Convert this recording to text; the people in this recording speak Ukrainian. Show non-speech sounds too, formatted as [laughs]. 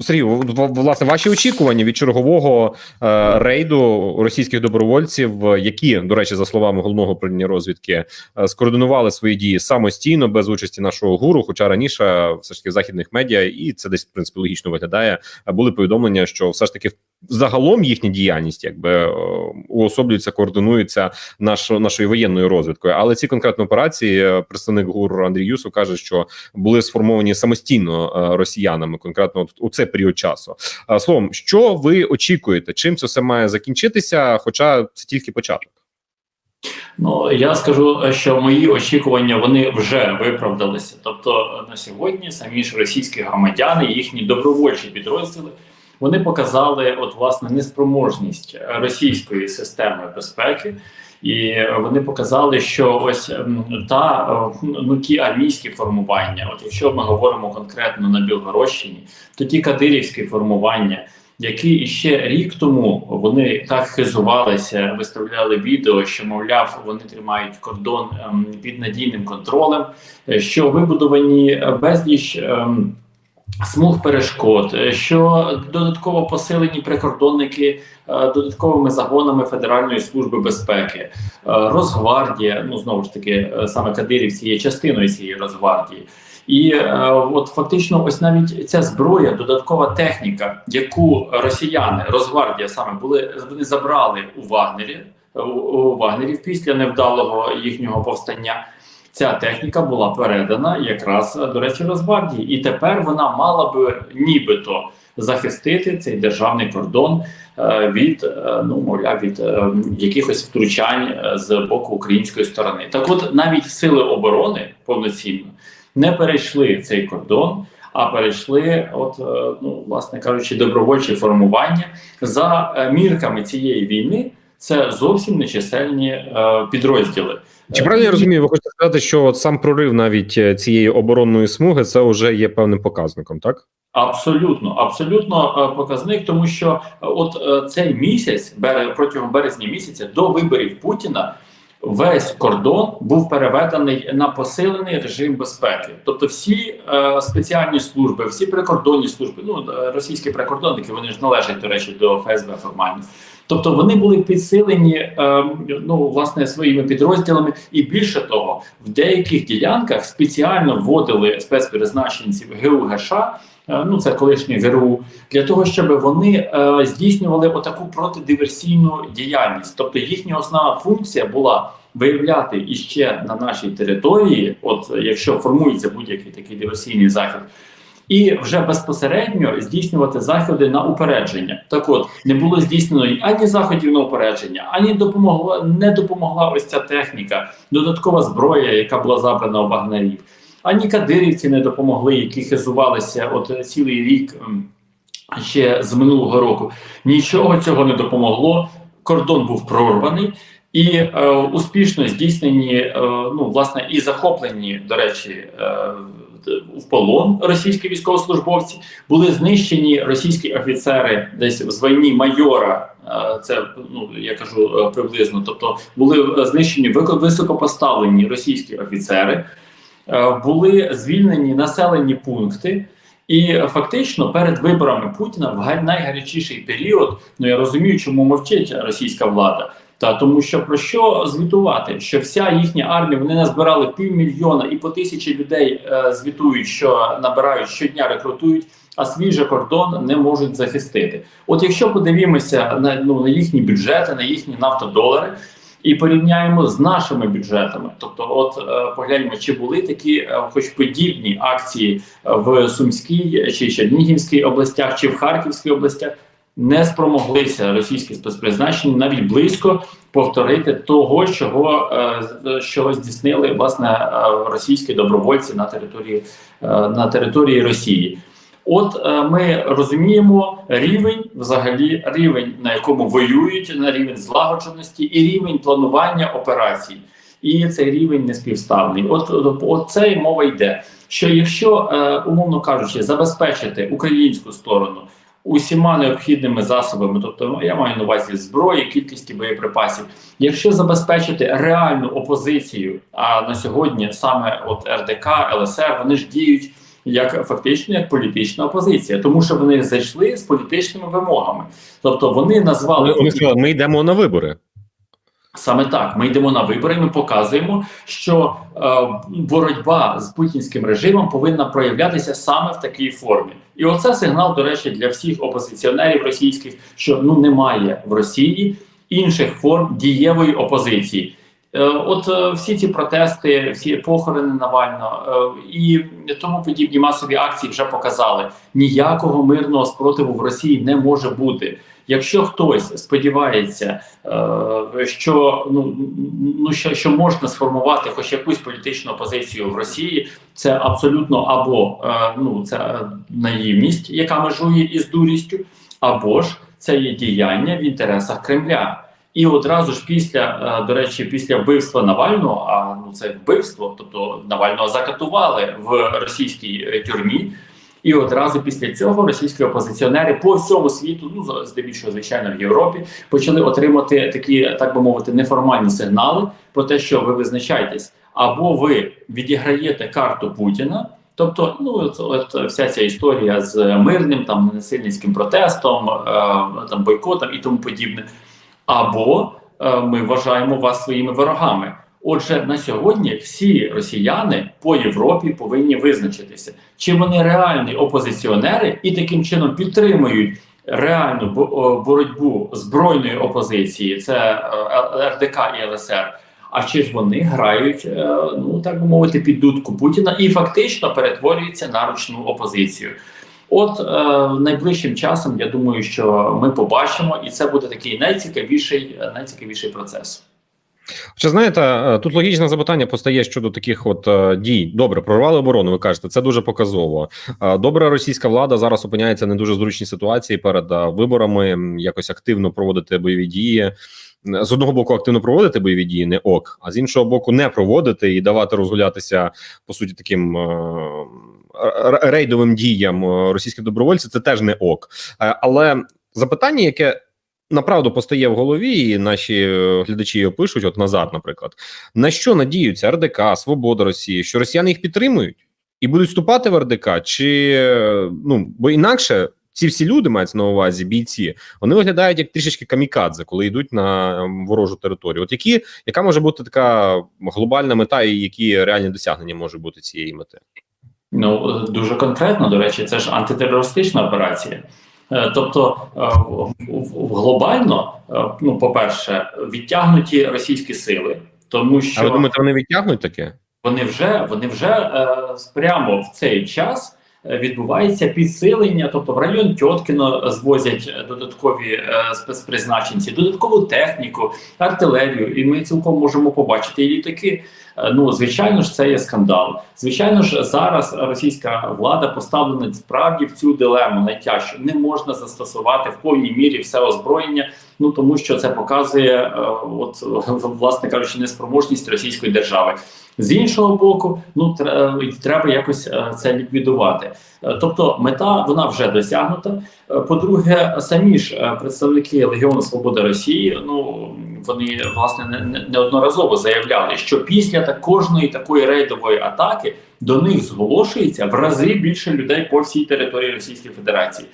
Сергій, власне, ваші очікування від чергового е, рейду російських добровольців, е, які, до речі, за словами головного управління розвідки, е, скоординували свої дії самостійно без участі нашого гуру. Хоча раніше е, все ж таки в західних медіа, і це десь в принципі логічно виглядає. е, Були повідомлення, що все ж таки загалом їхня діяльність якби е, уособлюється, координується наш, нашою воєнною розвідкою. Але ці конкретні операції е, представник ГУР Андрій Юсов каже, що були сформовані самостійно е, росіянами, конкретно у цей період часу. Словом, що ви очікуєте? Чим це все має закінчитися? Хоча це тільки початок. Ну я скажу, що мої очікування вони вже виправдалися. Тобто на сьогодні самі ж російські громадяни, їхні добровольчі підрозділи, вони показали от власне неспроможність російської системи безпеки. І вони показали, що ось та е, ну ті армійські формування, от якщо ми говоримо конкретно на Білгородщині, то ті кадирівські формування, які іще рік тому вони так хизувалися, виставляли відео, що мовляв, вони тримають кордон ем, під надійним контролем, е, що вибудовані е, безліч. Смуг перешкод, е, що додатково посилені прикордонники е, додатковими загонами Федеральної служби безпеки, Е, Росгвардія, ну знову ж таки, саме Кадирівці є частиною цієї Росгвардії. І от фактично, ось навіть ця зброя, додаткова техніка, яку росіяни, Росгвардія саме були вони забрали у Вагнері у Вагнерів після невдалого їхнього повстання. Ця техніка була передана якраз е, до речі Росгвардії, і тепер вона мала би нібито захистити цей державний кордон е, від е, ну мовляв від якихось втручань з боку української сторони. Так, от навіть сили оборони повноцінно не перейшли цей кордон, а перейшли, от ну власне кажучи, добровольчі формування за мірками цієї війни. Це зовсім нечисельні е, підрозділи. Чи правильно я розумію? Ви хочете сказати, що от сам прорив навіть е, цієї оборонної смуги це вже є певним показником, так? Абсолютно, абсолютно е, показник, тому що е, от цей місяць, протягом березня місяця, до виборів Путіна, весь кордон був переведений на посилений режим безпеки. Тобто, всі е, спеціальні служби, всі прикордонні служби, ну е, російські прикордонники, вони ж належать до речі до ФСБ формально. Тобто вони були підсилені е, ну власне своїми підрозділами, і більше того, в деяких ділянках спеціально вводили спецпризначенців ГУГШ, ну це колишнє ГРУ, для того, щоб вони е, здійснювали отаку протидиверсійну діяльність. Тобто їхня основна функція була виявляти іще на нашій території, от е, якщо формується будь-який такий диверсійний захід. І вже безпосередньо здійснювати заходи на упередження. Так от не було здійснено ані заходів на упередження, ані допомогла не допомогла ось ця техніка, додаткова зброя, яка була забрана у вагнерів. Ані кадирівці не допомогли, які хизувалися от цілий рік ем, ще з минулого року. Нічого цього не допомогло. Кордон був прорваний. І е, успішно здійснені, е, ну власне, і захоплені, до речі, е, в полон російські військовослужбовці були знищені російські офіцери десь в званні майора. е, Це ну я кажу е, приблизно. Тобто були знищені високо- високопоставлені російські офіцери, е, були звільнені населені пункти. І фактично перед виборами Путіна в га- найгарячіший період, ну я розумію, чому мовчить російська влада. Та тому, що про що звітувати? Що вся їхня армія вони назбирали півмільйона і по тисячі людей е, звітують, що набирають щодня, рекрутують, а свій же кордон не можуть захистити. От якщо подивимося на ну на їхні бюджети, на їхні нафтодолари. І порівняємо з нашими бюджетами, тобто, от е, погляньмо, чи були такі, е, хоч подібні акції е, в Сумській чи Чернігівській областях, чи в Харківській областях, не спромоглися російські спецпризначення навіть близько повторити того, чого що здійснили власне російські добровольці на території на території Росії. От е, ми розуміємо рівень, взагалі, рівень, на якому воюють, на рівень злагодженості і рівень планування операцій. І цей рівень не співставний. От, от, от це мова йде. Що якщо, е, умовно кажучи, забезпечити українську сторону усіма необхідними засобами, тобто ну, я маю на увазі зброї, кількості боєприпасів, якщо забезпечити реальну опозицію, а на сьогодні саме от РДК, ЛСР, вони ж діють як фактично як політична опозиція, тому що вони зайшли з політичними вимогами, тобто вони назвали Вони, сказали, ми йдемо на вибори. Саме так, ми йдемо на вибори. Ми показуємо, що е, боротьба з путінським режимом повинна проявлятися саме в такій формі. І оце сигнал, до речі, для всіх опозиціонерів російських, що ну немає в Росії інших форм дієвої опозиції. Е, От е, всі ці протести, всі похорони Навального е, і тому подібні масові акції вже показали, ніякого мирного спротиву в Росії не може бути. Якщо хтось сподівається, що ну, ну що, що можна сформувати хоч якусь політичну опозицію в Росії, це абсолютно або ну це наївність, яка межує із дурістю, або ж це є діяння в інтересах Кремля. І одразу ж після, е, до речі, після вбивства Навального, а ну це вбивство, тобто Навального закатували в російській е, тюрмі. І одразу після цього російські опозиціонери по всьому світу, ну здебільшого, звичайно, в Європі, почали отримати такі, так би мовити, неформальні сигнали про те, що ви визначаєтесь, або ви відіграєте карту Путіна. Тобто, ну от, от вся ця історія з мирним там несильницьким протестом, е, там бойкотом і тому подібне, або е, ми вважаємо вас своїми ворогами. Отже, на сьогодні всі росіяни по Європі повинні визначитися, чи вони реальні опозиціонери і таким чином підтримують реальну боротьбу збройної опозиції, це е, РДК і ЛСР. А чи ж вони грають, е, ну так би мовити, під дудку Путіна і фактично перетворюються на ручну опозицію? От е, найближчим часом я думаю, що ми побачимо, і це буде такий найцікавіший, е, найцікавіший процес. Чи знаєте, е, тут логічне запитання постає щодо таких от е, дій. Добре, прорвали оборону. Ви кажете, це дуже показово. Добре, російська влада зараз опиняється не дуже зручній ситуації перед виборами. Якось активно проводити бойові дії. З одного боку, активно проводити бойові дії не ок, а з іншого боку, не проводити і давати розгулятися по суті таким рейдовим діям е, російських добровольців. Це теж не ок. Е, Але запитання, яке направду постає в голові, і наші е, глядачі його пишуть, от назад, наприклад, на що надіються РДК, Свобода Росії, що росіяни їх підтримують і будуть вступати в РДК, чи ну бо інакше. Ці всі люди мають на увазі бійці, вони виглядають як трішечки камікадзе, коли йдуть на ворожу територію. От які яка може бути така глобальна мета, і які реальні досягнення може бути цієї мети? Ну дуже конкретно, до речі, це ж антитерористична операція. Е, Тобто е, глобально, е, ну по-перше, відтягнуті російські сили, тому що А ви думаєте, вони відтягнуть таке? вони вже вони вже прямо в цей час відбувається підсилення. Тобто в район Тьоткіно звозять додаткові спецпризначенці, додаткову техніку, артилерію, і ми цілком можемо побачити і літаки. Е, Ну, звичайно ж, це є скандал. Звичайно ж, зараз російська влада поставлена справді в цю дилему найтяжчу. Не можна застосувати в повній мірі все озброєння. Ну тому що це показує, е, от [laughs] власне кажучи, неспроможність російської держави. З іншого боку, ну тре- треба якось е, це ліквідувати. Е, Тобто, мета вона вже досягнута. Е, По-друге, самі ж е, представники Легіону Свободи Росії, ну вони власне не- не- неодноразово заявляли, що після та кожної такої рейдової атаки до них зголошується в рази більше людей по всій території Російської Федерації.